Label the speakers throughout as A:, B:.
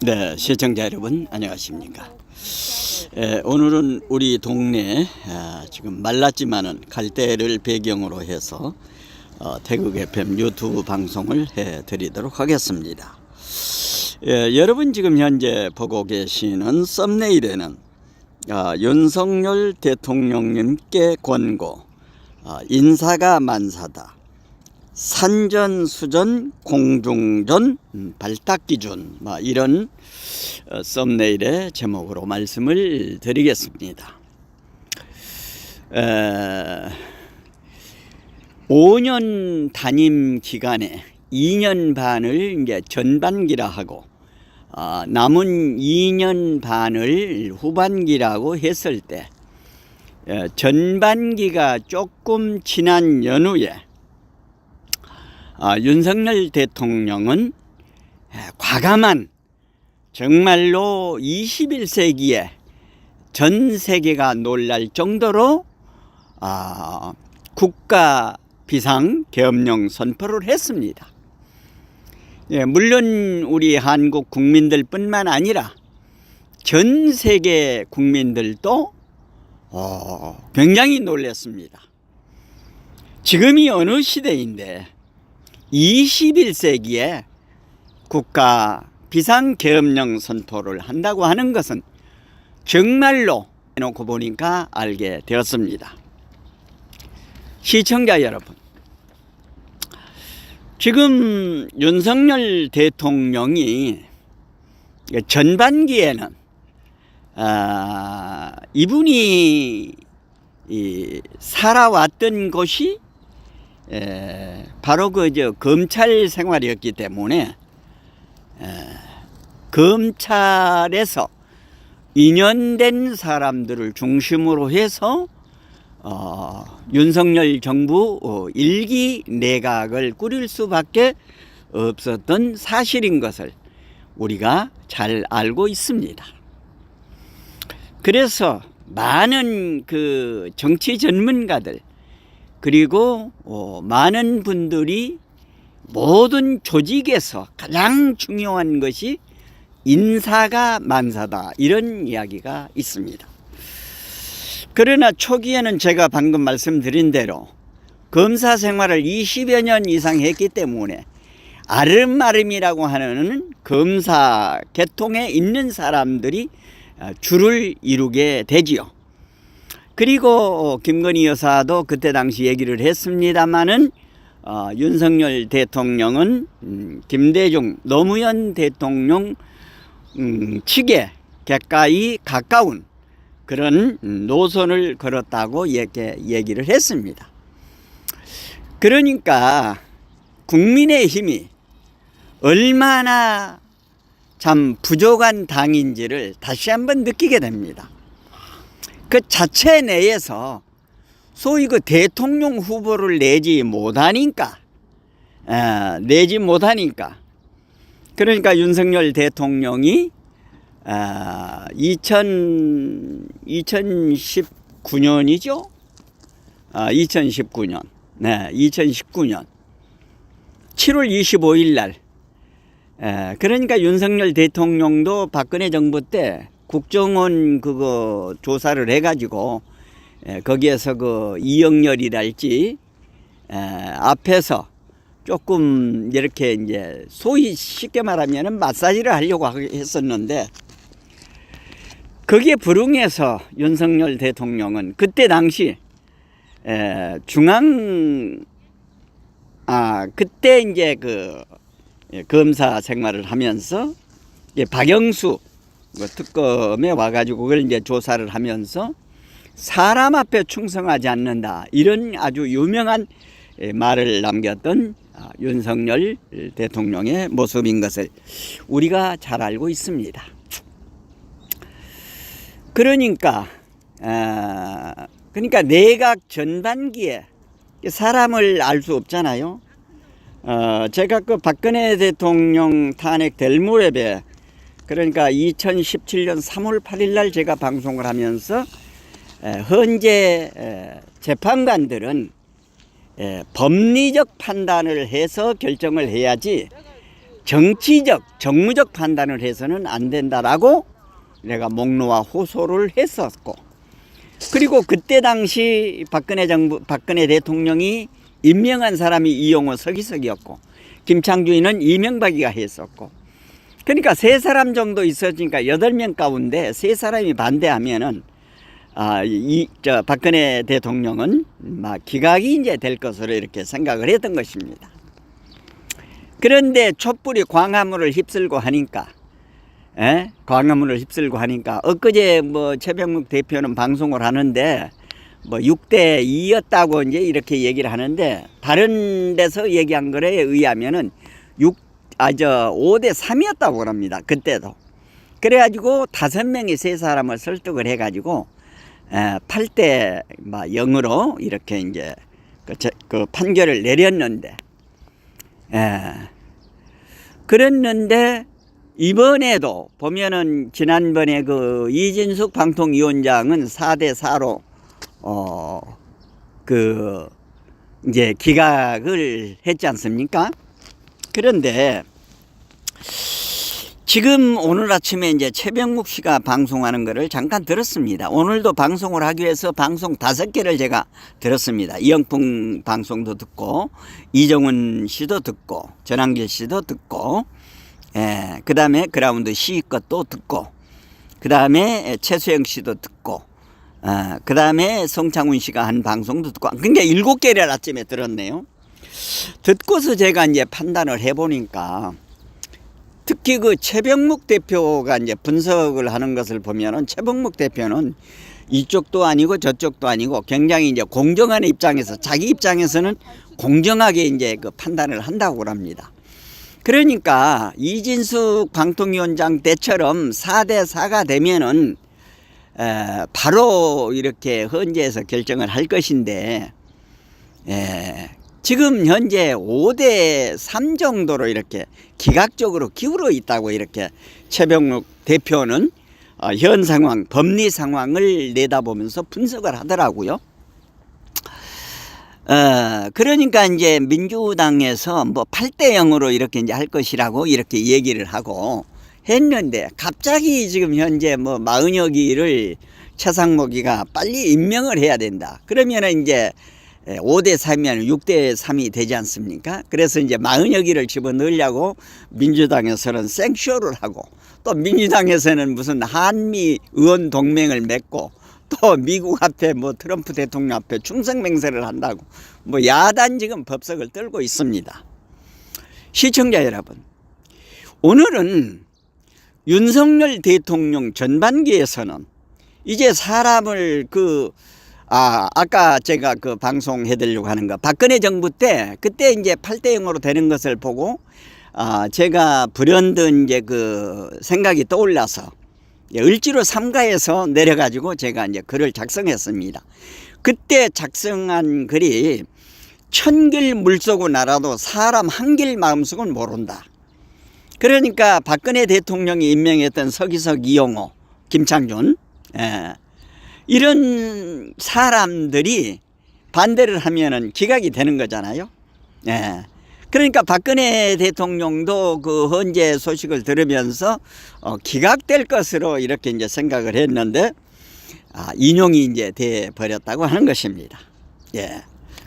A: 네, 시청자 여러분 안녕하십니까? 에, 오늘은 우리 동네 아, 지금 말랐지만은 갈대를 배경으로 해서 어, 태국 FM 유튜브 방송을 해드리도록 하겠습니다. 예, 여러분 지금 현재 보고 계시는 썸네일에는 아, 윤석열 대통령님께 권고 아, 인사가 만사다. 산전수전 공중전 음, 발탁 기준 뭐 이런 어, 썸네일의 제목으로 말씀을 드리겠습니다. 에, 5년 담임 기간에 2년 반을 이제 전반기라 하고 아, 남은 2년 반을 후반기라고 했을 때 에, 전반기가 조금 지난 연후에 아, 윤석열 대통령은 과감한 정말로 21세기에 전 세계가 놀랄 정도로 아, 국가 비상 계엄령 선포를 했습니다. 예, 물론 우리 한국 국민들뿐만 아니라 전 세계 국민들도 어, 굉장히 놀랐습니다. 지금이 어느 시대인데 21세기에 국가 비상계엄령 선포를 한다고 하는 것은 정말로 해놓고 보니까 알게 되었습니다. 시청자 여러분, 지금 윤석열 대통령이 전반기에는 아, 이분이 이, 살아왔던 곳이 에, 바로 그저 검찰 생활이었기 때문에 에, 검찰에서 인연된 사람들을 중심으로 해서 어, 윤석열 정부 어, 일기 내각을 꾸릴 수밖에 없었던 사실인 것을 우리가 잘 알고 있습니다. 그래서 많은 그 정치 전문가들 그리고 어, 많은 분들이 모든 조직에서 가장 중요한 것이 인사가 만사다 이런 이야기가 있습니다. 그러나 초기에는 제가 방금 말씀드린 대로 검사 생활을 20여 년 이상 했기 때문에 아름아름이라고 하는 검사 계통에 있는 사람들이 줄을 이루게 되지요. 그리고 김건희 여사도 그때 당시 얘기를 했습니다마는 어, 윤석열 대통령은 음, 김대중 노무현 대통령 음, 측에 가까이 가까운 그런 노선을 걸었다고 얘기, 얘기를 했습니다. 그러니까 국민의 힘이 얼마나 참 부족한 당인지를 다시 한번 느끼게 됩니다. 그 자체 내에서 소위 그 대통령 후보를 내지 못하니까, 에, 내지 못하니까. 그러니까 윤석열 대통령이 아, 2000, 2019년이죠? 아, 2019년. 네, 2019년. 7월 25일 날. 에, 그러니까 윤석열 대통령도 박근혜 정부 때 국정원 그거 조사를 해가지고 에, 거기에서 그 이영렬이랄지 에, 앞에서 조금 이렇게 이제 소위 쉽게 말하면은 마사지를 하려고 했었는데 거기에 불응해서 윤석열 대통령은 그때 당시 에, 중앙 아 그때 이제 그 예, 검사 생활을 하면서 예, 박영수 그 특검에 와가지고 그걸 이제 조사를 하면서 사람 앞에 충성하지 않는다 이런 아주 유명한 예, 말을 남겼던 아, 윤석열 대통령의 모습인 것을 우리가 잘 알고 있습니다. 그러니까 아, 그러니까 내각 전반기에 사람을 알 수 없잖아요. 어, 제가 그 박근혜 대통령 탄핵 될 무렵에 그러니까 2017년 3월 8일 날 제가 방송을 하면서 에, 현재 에, 재판관들은 에, 법리적 판단을 해서 결정을 해야지 정치적, 정무적 판단을 해서는 안 된다라고 내가 목놓아 호소를 했었고 그리고 그때 당시 박근혜 정부, 박근혜 대통령이 임명한 사람이 이용호 서기석이었고 김창규는 이명박이가 했었고 그러니까 세 사람 정도 있었으니까 여덟 명 가운데 세 사람이 반대하면은 아, 이, 저, 박근혜 대통령은 막 기각이 이제 될 것으로 이렇게 생각을 했던 것입니다. 그런데 촛불이 광화문을 휩쓸고 하니까, 에? 광화문을 휩쓸고 하니까, 엊그제 뭐 최병묵 대표는 방송을 하는데, 뭐 6대 2였다고 이제 이렇게 얘기를 하는데, 다른 데서 얘기한 거에 의하면은 6, 아, 저 5대 3이었다고 그럽니다. 그때도. 그래 가지고 다섯 명이 세 사람을 설득을 해 가지고, 에, 8대 0으로 이렇게 이제 그, 저- 그 판결을 내렸는데, 예. 그랬는데 이번에도 보면은 지난번에 그 이진숙 방통위원장은 4대 4로 어 그 이제 기각을 했지 않습니까? 그런데 지금 오늘 아침에 이제 최병묵 씨가 방송하는 거를 잠깐 들었습니다. 오늘도 방송을 하기 위해서 방송 다섯 개를 제가 들었습니다. 이영풍 방송도 듣고 이정훈 씨도 듣고 전한길 씨도 듣고 예, 그 다음에 그라운드 씨 것도 듣고 그 다음에 최수영 씨도 듣고 아, 그 다음에 성창훈 씨가 한 방송도 듣고 그러니까 일곱 개를 아침에 들었네요. 듣고서 제가 이제 판단을 해보니까 특히 그 최병묵 대표가 이제 분석을 하는 것을 보면은 최병묵 대표는 이쪽도 아니고 저쪽도 아니고 굉장히 이제 공정한 입장에서 자기 입장에서는 공정하게 이제 그 판단을 한다고 합니다. 그러니까 이진숙 방통위원장 때처럼 4대 4가 되면은 에, 바로 이렇게 헌재에서 결정을 할 것인데 에, 지금 현재 5대 3 정도로 이렇게 기각적으로 기울어 있다고 이렇게 최병욱 대표는 어, 현 상황, 법리 상황을 내다보면서 분석을 하더라고요. 어, 그러니까 이제 민주당에서 뭐 8대 0으로 이렇게 이제 할 것이라고 이렇게 얘기를 하고 했는데 갑자기 지금 현재 뭐 마은혁이를 최상목이가 빨리 임명을 해야 된다. 그러면은 이제 5대 3이면 6대 3이 되지 않습니까? 그래서 이제 마은혁이를 집어넣으려고 민주당에서는 생쇼를 하고 또 민주당에서는 무슨 한미 의원 동맹을 맺고 또 미국 앞에 뭐 트럼프 대통령 앞에 충성 맹세를 한다고 뭐 야단 지금 법석을 떨고 있습니다. 시청자 여러분, 오늘은 윤석열 대통령 전반기에서는 이제 사람을 그 아, 아까 제가 그 방송 해 드리려고 하는 거 박근혜 정부 때 그때 이제 8대 0으로 되는 것을 보고 아, 제가 불현듯 이제 그 생각이 떠올라서 예, 을지로 삼가에서 내려가지고 제가 이제 글을 작성했습니다. 그때 작성한 글이 천길 물속을 날아도 사람 한길 마음속은 모른다. 그러니까 박근혜 대통령이 임명했던 서기석 이용호, 김창준, 예, 이런 사람들이 반대를 하면은 기각이 되는 거잖아요. 예. 그러니까 박근혜 대통령도 그 헌재 소식을 들으면서 어, 기각될 것으로 이렇게 이제 생각을 했는데 아, 인용이 이제 돼 버렸다고 하는 것입니다. 예.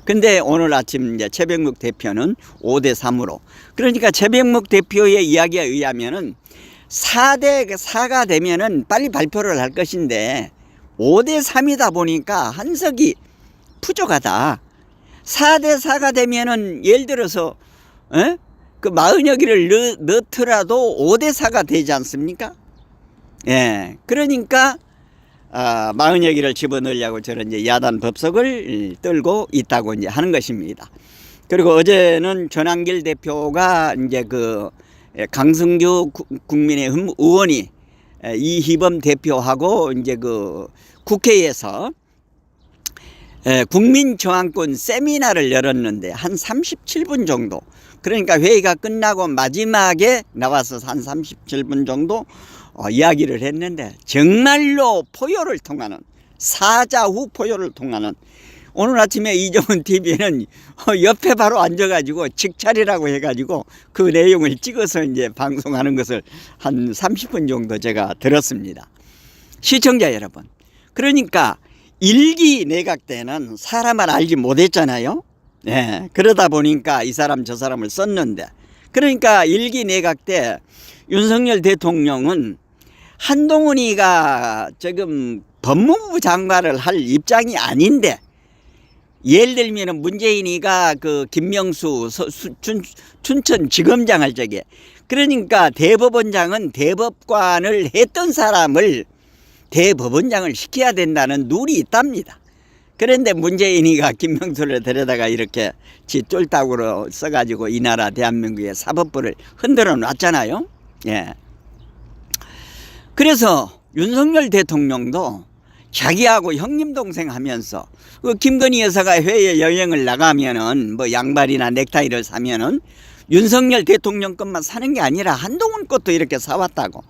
A: 근데 오늘 아침 이제 최병묵 대표는 5대 3으로 그러니까 최병묵 대표의 이야기에 의하면은 4대 4가 되면은 빨리 발표를 할 것인데 5대 3이다 보니까 한석이 부족하다. 4대 4가 되면은 예를 들어서 에? 그 마흔여 기를 넣, 넣더라도 5대 4가 되지 않습니까? 예. 그러니까 아, 마흔여 기를 집어넣으려고 저런 이제 야단 법석을 떨고 있다고 이제 하는 것입니다. 그리고 어제는 전한길 대표가 이제 그 예, 강승규 구- 국민의힘 의원이 에, 이희범 대표하고 이제 그 국회에서 에, 국민저항권 세미나를 열었는데 한 37분 정도 그러니까 회의가 끝나고 마지막에 나와서 한 37분 정도 어, 이야기를 했는데 정말로 포효를 통하는 사자 후 포효를 통하는 오늘 아침에 이정은 TV에는 옆에 바로 앉아가지고 직찰이라고 해가지고 그 내용을 찍어서 이제 방송하는 것을 한 30분 정도 제가 들었습니다. 시청자 여러분. 그러니까 일기 내각 때는 사람을 알지 못했잖아요. 예. 그러다 보니까 이 사람 저 사람을 썼는데 그러니까 일기 내각 때 윤석열 대통령은 한동훈이가 지금 법무부 장관을 할 입장이 아닌데 예를 들면은 문재인이가 그 김명수 춘, 춘천지검장 할 적에 그러니까 대법원장은 대법관을 했던 사람을 대법원장을 시켜야 된다는 룰이 있답니다. 그런데 문재인이가 김명수를 데려다가 이렇게 지 쫄딱으로 써가지고 이 나라 대한민국의 사법부를 흔들어 놨잖아요. 예. 그래서 윤석열 대통령도 자기하고 형님 동생 하면서 그 김건희 여사가 해외 여행을 나가면은 뭐 양말이나 넥타이를 사면은 윤석열 대통령 것만 사는 게 아니라 한동훈 것도 이렇게 사왔다고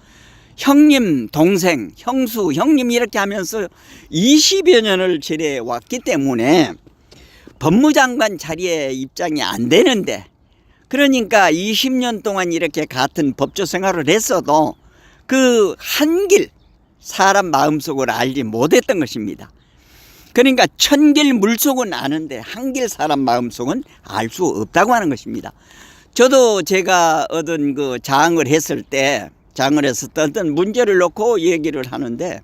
A: 형님 동생 형수 형님 이렇게 하면서 20여 년을 지내 왔기 때문에 법무장관 자리에 입장이 안 되는데 그러니까 20년 동안 이렇게 같은 법조 생활을 했어도 그 한길 사람 마음속을 알지 못했던 것입니다. 그러니까 천길 물속은 아는데 한길 사람 마음속은 알 수 없다고 하는 것입니다. 저도 제가 얻은 그 장을 했을 때 장을 어떤 문제를 놓고 얘기를 하는데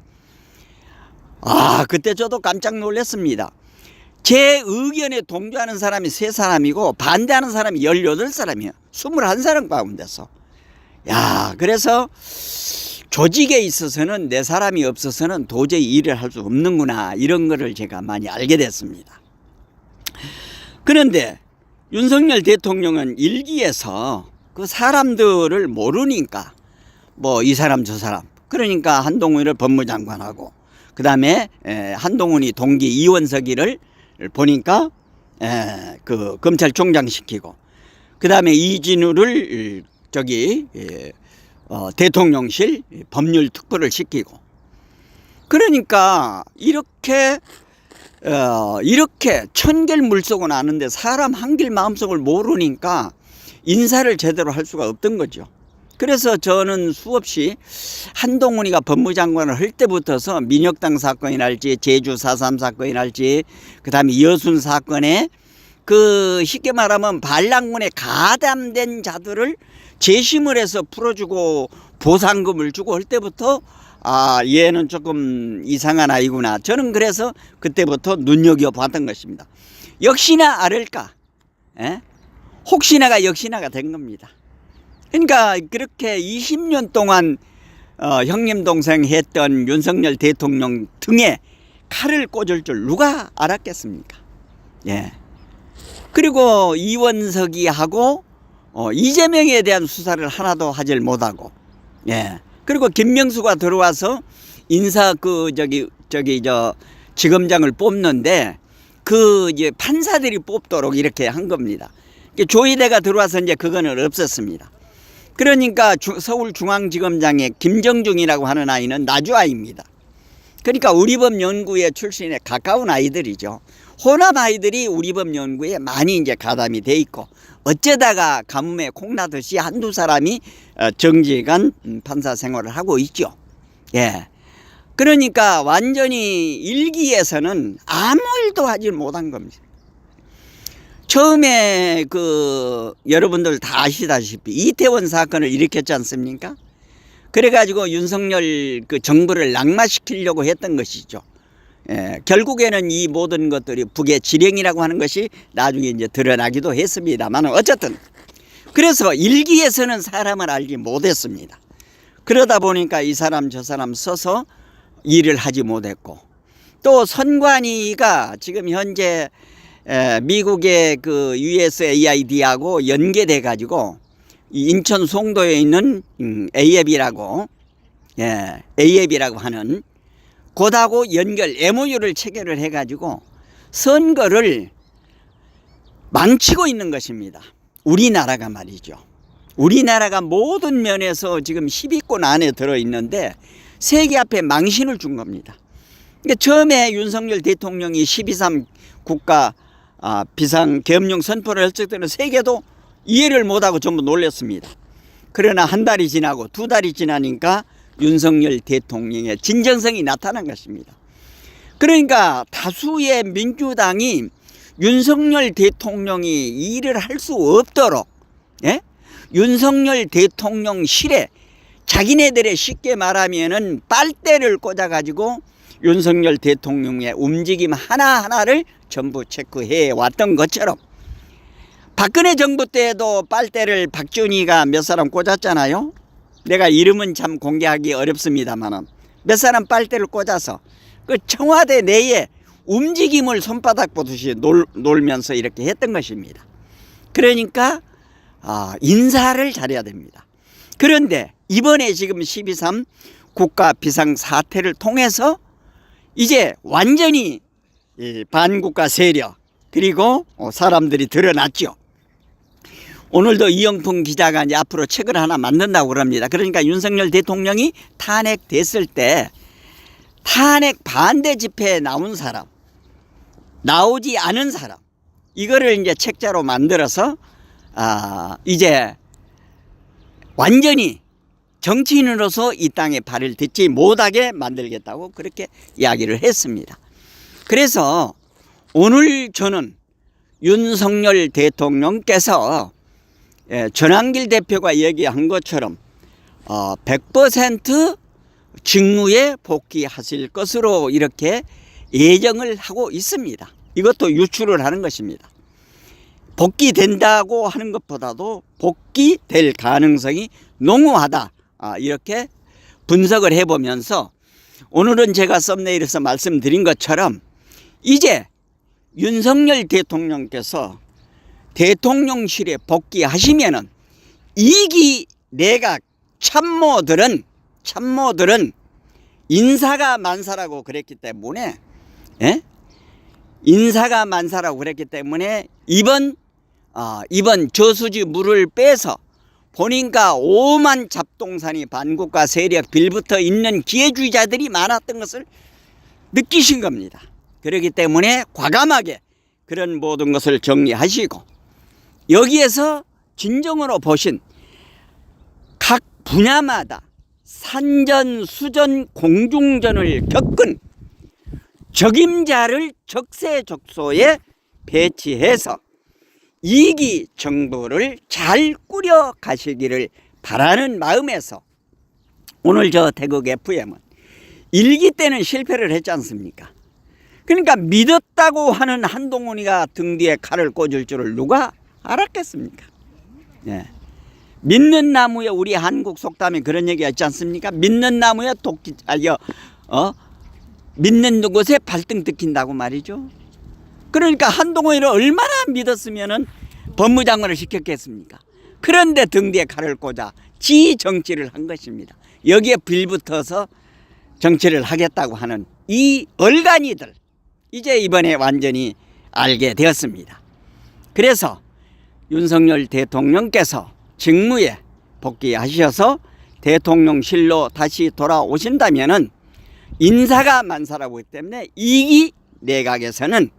A: 아 그때 저도 깜짝 놀랐습니다. 제 의견에 동조하는 사람이 세 사람이고 반대하는 사람이 18사람이에요. 21사람 가운데서. 야, 그래서 조직에 있어서는 내 사람이 없어서는 도저히 일을 할 수 없는구나. 이런 거를 제가 많이 알게 됐습니다. 그런데 윤석열 대통령은 일기에서 그 사람들을 모르니까 뭐 이 사람 저 사람 그러니까 한동훈을 법무장관하고 그 다음에 한동훈이 동기 이원석이를 보니까 에, 그 검찰총장 시키고 그 다음에 이진우를 저기 예, 어, 대통령실 법률 특보를 시키고 그러니까 이렇게 어, 이렇게 천길 물속은 아는데 사람 한길 마음속을 모르니까 인사를 제대로 할 수가 없던 거죠. 그래서 저는 수없이 한동훈이가 법무장관을 할 때부터서 민혁당 사건이랄지 제주 4.3 사건이랄지 그 다음에 여순 사건에 그 쉽게 말하면 반란군에 가담된 자들을 재심을 해서 풀어주고 보상금을 주고 할 때부터 아 얘는 조금 이상한 아이구나. 저는 그래서 그때부터 눈여겨봤던 것입니다. 역시나 아를까 에? 혹시나가 역시나가 된 겁니다 그러니까 그렇게 20년 동안 어, 형님 동생 했던 윤석열 대통령 등에 칼을 꽂을 줄 누가 알았겠습니까? 예. 그리고 이원석이 하고 어, 이재명에 대한 수사를 하나도 하질 못하고 예. 그리고 김명수가 들어와서 인사 그 저기 저기 저 지검장을 뽑는데 그 이제 판사들이 뽑도록 이렇게 한 겁니다. 조희대가 들어와서 이제 그거는 없었습니다. 그러니까 주, 서울중앙지검장의 김정중이라고 하는 아이는 나주아입니다. 그러니까 우리법 연구회 출신에 가까운 아이들이죠. 호남 아이들이 우리법 연구에 많이 이제 가담이 돼 있고 어쩌다가 가뭄에 콩나듯이 한두 사람이 어, 정직한 판사 생활을 하고 있죠. 예. 그러니까 완전히 일기에서는 아무 일도 하지 못한 겁니다. 처음에 그 여러분들 다 아시다시피 이태원 사건을 일으켰지 않습니까? 그래가지고 윤석열 그 정부를 낙마시키려고 했던 것이죠. 예, 결국에는 이 모든 것들이 북의 지령이라고 하는 것이 나중에 이제 드러나기도 했습니다만 어쨌든 그래서 일기에서는 사람을 알지 못했습니다. 그러다 보니까 이 사람 저 사람 써서 일을 하지 못했고 또 선관위가 지금 현재 에, 미국의 그 USAID하고 연계돼 가지고 인천 송도에 있는 음, AF이라고 예, AF이라고 하는 곧하고 연결 MOU를 체결을 해 가지고 선거를 망치고 있는 것입니다. 우리나라가 말이죠. 우리나라가 모든 면에서 지금 10위권 안에 들어 있는데 세계 앞에 망신을 준 겁니다. 그러니까 처음에 윤석열 대통령이 12.3 국가 아, 비상 계엄령 선포를 했을 때는 세계도 이해를 못하고 전부 놀랐습니다. 그러나 한 달이 지나고 두 달이 지나니까 윤석열 대통령의 진정성이 나타난 것입니다. 그러니까 다수의 민주당이 윤석열 대통령이 일을 할 수 없도록 예? 윤석열 대통령실에 자기네들의 쉽게 말하면은 빨대를 꽂아 가지고 윤석열 대통령의 움직임 하나하나를 전부 체크해 왔던 것처럼 박근혜 정부 때도 빨대를 박준희가 몇 사람 꽂았잖아요. 내가 이름은 참 공개하기 어렵습니다만은 몇 사람 빨대를 꽂아서 그 청와대 내에 움직임을 손바닥 보듯이 놀, 놀면서 이렇게 했던 것입니다. 그러니까 아, 인사를 잘해야 됩니다. 그런데 이번에 지금 12.3 국가 비상 사태를 통해서 이제 완전히 이 반국가 세력 그리고 어, 사람들이 드러났죠. 오늘도 이영풍 기자가 이제 앞으로 책을 하나 만든다고 그럽니다. 그러니까 윤석열 대통령이 탄핵됐을 때 탄핵 반대 집회에 나온 사람, 나오지 않은 사람, 이거를 이제 책자로 만들어서 아, 이제 완전히 정치인으로서 이 땅에 발을 딛지 못하게 만들겠다고 그렇게 이야기를 했습니다. 그래서 오늘 저는 윤석열 대통령께서 예, 전환길 대표가 얘기한 것처럼 어, 100% 직무에 복귀하실 것으로 이렇게 예정을 하고 있습니다. 이것도 유출을 하는 것입니다. 복귀된다고 하는 것보다도 복귀될 가능성이 농후하다. 아, 이렇게 분석을 해보면서 오늘은 제가 썸네일에서 말씀드린 것처럼 이제 윤석열 대통령께서 대통령실에 복귀하시면은 이기 내각 참모들은 참모들은 인사가 만사라고 그랬기 때문에 예? 인사가 만사라고 그랬기 때문에 이번 아, 이번 저수지 물을 빼서 본인과 오만 잡동산이 반국가 세력 빌붙어 있는 기회주의자들이 많았던 것을 느끼신 겁니다. 그렇기 때문에 과감하게 그런 모든 것을 정리하시고 여기에서 진정으로 보신 각 분야마다 산전, 수전, 공중전을 겪은 적임자를 적세적소에 배치해서 이기 정부를 잘 꾸려 가시기를 바라는 마음에서 오늘 저 태국 FM은 일기 때는 실패를 했지 않습니까? 그러니까 믿었다고 하는 한동훈이가 등 뒤에 칼을 꽂을 줄을 누가 알았겠습니까? 예. 믿는 나무에 우리 한국 속담에 그런 얘기가 있지 않습니까? 믿는 나무에 도끼 아여 어 믿는 곳에 발등 뜯긴다고 말이죠. 그러니까 한동훈이를 얼마나 믿었으면은 법무장관을 시켰겠습니까? 그런데 등 뒤에 칼을 꽂아 지 정치를 한 것입니다. 여기에 빌붙어서 정치를 하겠다고 하는 이 얼간이들 이제 이번에 완전히 알게 되었습니다. 그래서 윤석열 대통령께서 직무에 복귀하셔서 대통령실로 다시 돌아오신다면은 인사가 만사라고 했기 때문에 이기 내각에서는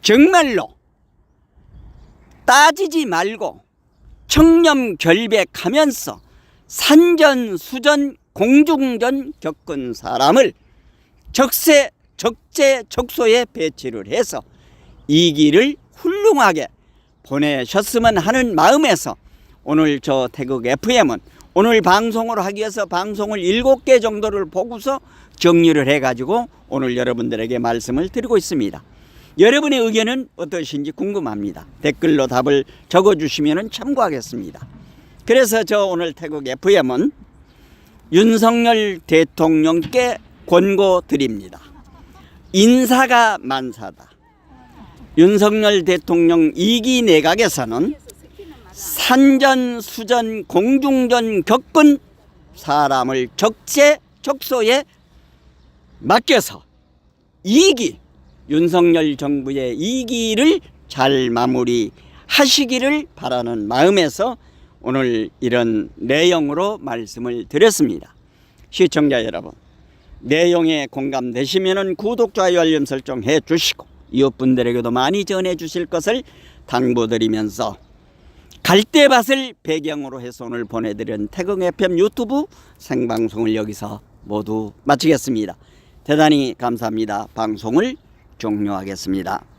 A: 정말로 따지지 말고 청렴 결백하면서 산전 수전 공중전 겪은 사람을 적세 적재 적소에 배치를 해서 이 길을 훌륭하게 보내셨으면 하는 마음에서 오늘 저 태국 FM은 오늘 방송을 하기 위해서 방송을 일곱 개 정도를 보고서 정리를 해가지고 오늘 여러분들에게 말씀을 드리고 있습니다. 여러분의 의견은 어떠신지 궁금합니다. 댓글로 답을 적어주시면 참고하겠습니다. 그래서 저 오늘 태국 FM은 윤석열 대통령께 권고 드립니다. 인사가 만사다. 윤석열 대통령 2기 내각에서는 산전, 수전, 공중전 겪은 사람을 적재, 적소에 맡겨서 2기 윤석열 정부의 이기를 잘 마무리하시기를 바라는 마음에서 오늘 이런 내용으로 말씀을 드렸습니다. 시청자 여러분, 내용에 공감되시면 구독, 좋아요, 알림 설정 해 주시고 이웃분들에게도 많이 전해 주실 것을 당부드리면서 갈대밭을 배경으로 해서 오늘 보내드린 태극 FM 유튜브 생방송을 여기서 모두 마치겠습니다. 대단히 감사합니다. 방송을 종료하겠습니다.